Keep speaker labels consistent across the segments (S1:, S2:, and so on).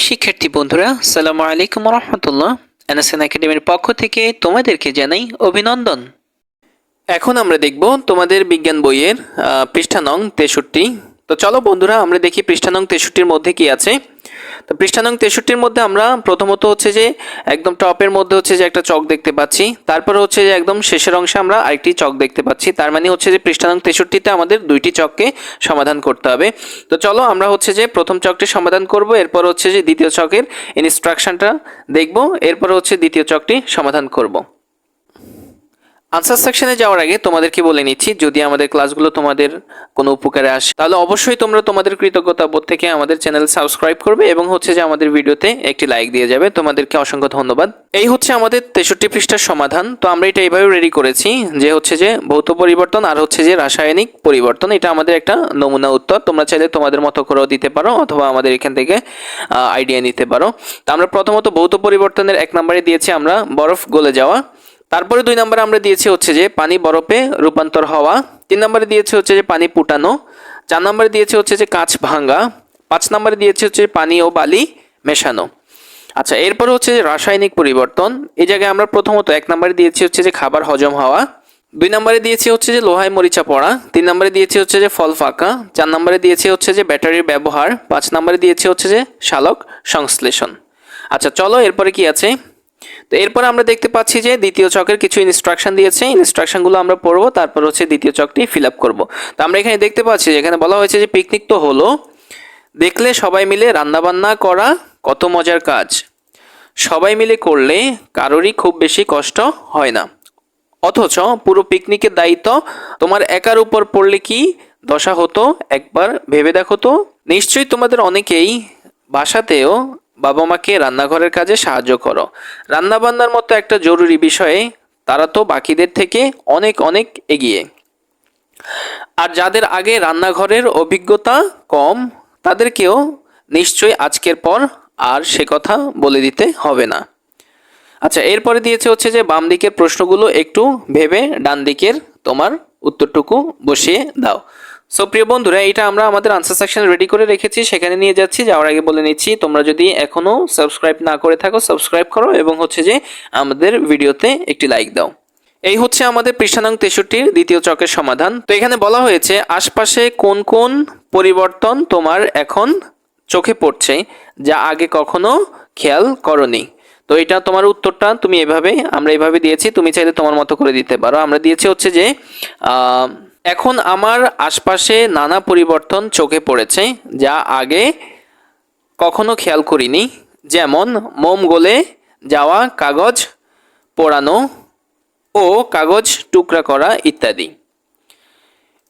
S1: প্রিয় শিক্ষার্থী বন্ধুরা সালাম আলাইকুম রহমতুল্লাহ এনএসএন একাডেমির পক্ষ থেকে তোমাদেরকে জানাই অভিনন্দন। এখন আমরা দেখব তোমাদের বিজ্ঞান বইয়ের পৃষ্ঠা নং তেষট্টি। তো চলো বন্ধুরা, আমরা দেখি পৃষ্ঠানং তেষট্টির মধ্যে কি আছে। তো পৃষ্ঠা নং তেষট্টির মধ্যে আমরা প্রথমত হচ্ছে যে একদম টপের মধ্যে হচ্ছে যে একটা চক দেখতে পাচ্ছি। তারপরে হচ্ছে যে একদম শেষের অংশে আমরা আরেকটি চক দেখতে পাচ্ছি। তার মানে হচ্ছে যে পৃষ্ঠা নং তেষট্টিতে আমাদের দুইটি চককে সমাধান করতে হবে। তো চলো আমরা হচ্ছে যে প্রথম চকটি সমাধান করব, এরপর হচ্ছে যে দ্বিতীয় চকের ইনস্ট্রাকশনটা দেখব, এরপর হচ্ছে দ্বিতীয় চকটি সমাধান করব। আনসার সেকশনে যাওয়ার আগে তোমাদেরকে বলে নিচ্ছি, যদি আমাদের ক্লাসগুলো তোমাদের কোনো উপকারে আসে, তাহলে অবশ্যই তোমরা তোমাদের কৃতজ্ঞতা বোধ থেকে আমাদের চ্যানেল সাবস্ক্রাইব করবে এবং হচ্ছে যে আমাদের ভিডিওতে একটি লাইক দিয়ে যাবে। তোমাদেরকে অসংখ্য ধন্যবাদ। এই হচ্ছে আমাদের তেষট্টি পৃষ্ঠার সমাধান। তো আমরা এটা এইভাবে রেডি করেছি যে হচ্ছে যে ভৌত পরিবর্তন আর হচ্ছে যে রাসায়নিক পরিবর্তন, এটা আমাদের একটা নমুনা উত্তর। তোমরা চাইলে তোমাদের মতো করেও দিতে পারো অথবা আমাদের এখান থেকে আইডিয়া নিতে পারো। তো আমরা প্রথমত ভৌত পরিবর্তনের এক নম্বরে দিয়েছি আমরা বরফ গলে যাওয়া। তারপরে দুই নম্বরে আমরা দিয়েছি হচ্ছে যে পানি বরফে রূপান্তর হওয়া তিন নম্বরে দিয়েছে হচ্ছে যে পানি ফুটানো চার নম্বরে দিয়েছে হচ্ছে যে কাঁচ ভাঙা পাঁচ নম্বরে দিয়েছে হচ্ছে পানি ও বালি মেশানো আচ্ছা এরপরে হচ্ছে যে রাসায়নিক পরিবর্তন এই জায়গায় আমরা প্রথমত এক নম্বরে দিয়েছি হচ্ছে যে খাবার হজম হওয়া দুই নম্বরে দিয়েছি হচ্ছে যে লোহায় মরিচা পড়া তিন নম্বরে দিয়েছি হচ্ছে যে ফল ফাঁকা চার নম্বরে দিয়েছি হচ্ছে যে ব্যাটারির ব্যবহার পাঁচ নম্বরে দিয়েছি হচ্ছে যে শালক সংশ্লেষণ আচ্ছা চলো এরপরে কি আছে তো এরপর আমরা দেখতে পাচ্ছি যে দ্বিতীয় চকের কিছু ইনস্ট্রাকশন দিয়েছে। ইনস্ট্রাকশনগুলো আমরা পড়ব, তারপর হচ্ছে দ্বিতীয় চকটি ফিল আপ করব। তো আমরা এখানে দেখতে পাচ্ছি যে এখানে বলা হয়েছে যে পিকনিক তো হলো, দেখলে সবাই মিলে রান্নাবান্না করা কত মজার কাজ। সবাই মিলে করলে কারোরই খুব বেশি কষ্ট হয় না। অথচ পুরো পিকনিকের দায়িত্ব তোমার একার উপর পড়লে কি দশা হতো? একবার ভেবে দেখো তো। নিশ্চয়ই তোমাদের অনেকেই বাসাতেও বাবা মাকে রান্নাঘরের কাজে সাহায্য করো। রান্নাবান্নার মতো একটা জরুরি বিষয়ে তারা তো বাকিদের থেকে অনেক অনেক এগিয়ে। আর যাদের আগে রান্নাঘরের অভিজ্ঞতা কম, তাদেরকেও নিশ্চয়ই আজকের পর আর সে কথা বলে দিতে হবে না। আচ্ছা এরপরে দিয়েছে হচ্ছে যে বাম দিকের প্রশ্নগুলো একটু ভেবে ডান দিকের তোমার উত্তরটুকু বসিয়ে দাও। সো প্রিয় বন্ধুরা, এটা আমরা আমাদের আনসার সেকশন রেডি করে রেখেছি, সেখানে নিয়ে যাচ্ছি, যাওয়ার আগে বলে নিচ্ছি, তোমরা যদি এখনও সাবস্ক্রাইব না করে থাকো সাবস্ক্রাইব করো এবং হচ্ছে যে আমাদের ভিডিওতে একটি লাইক দাও। এই হচ্ছে আমাদের পৃষ্ঠানাং তেষট্টির দ্বিতীয় চকের সমাধান। তো এখানে বলা হয়েছে, আশপাশে কোন কোন পরিবর্তন তোমার এখন চোখে পড়ছে যা আগে কখনো খেয়াল করনি? তো এটা তোমার উত্তরটা তুমি এভাবে, আমরা এভাবে দিয়েছি, তুমি চাইলে তোমার মতো করে দিতে পারো। আমরা দিয়েছি হচ্ছে যে এখন আমার আশপাশে নানা পরিবর্তন চোখে পড়েছে, যা আগে কখনো খেয়াল করিনি। যেমন মোম গলে যাওয়া, কাগজ পোড়ানো ও কাগজ টুকরা করা ইত্যাদি।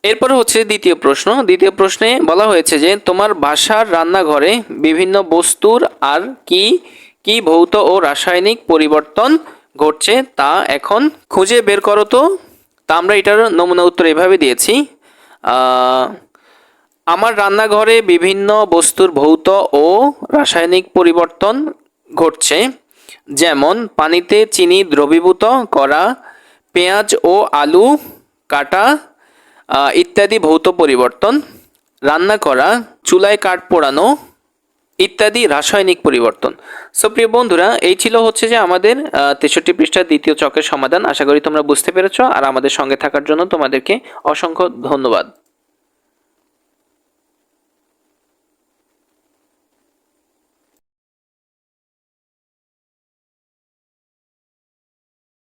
S1: এরপর হচ্ছে দ্বিতীয় প্রশ্ন। দ্বিতীয় প্রশ্নে বলা হয়েছে যে, তোমার বাসার রান্নাঘরে বিভিন্ন বস্তুর আর কি কি ভৌত ও রাসায়নিক পরিবর্তন ঘটছে তা এখন খুঁজে বের করো তো। তা আমরা এটার নমুনা উত্তর এভাবে দিয়েছি আমার রান্নাঘরে বিভিন্ন বস্তুর ভৌত ও রাসায়নিক পরিবর্তন ঘটছে, যেমন পানিতে চিনি দ্রবীভূত করা, পেঁয়াজ ও আলু কাটা ইত্যাদি ভৌত পরিবর্তন, রান্না করা, চুলায় কাঠ পোড়ানো ইত্যাদি রাসায়নিক পরিবর্তন। সো প্রিয় বন্ধুরা, এই ছিল হচ্ছে যে আমাদের তেষট্টি পৃষ্ঠার দ্বিতীয় চকের সমাধান। আশা করি তোমরা বুঝতে পেরেছ। আর আমাদের সঙ্গে থাকার জন্য তোমাদেরকে অসংখ্য ধন্যবাদ।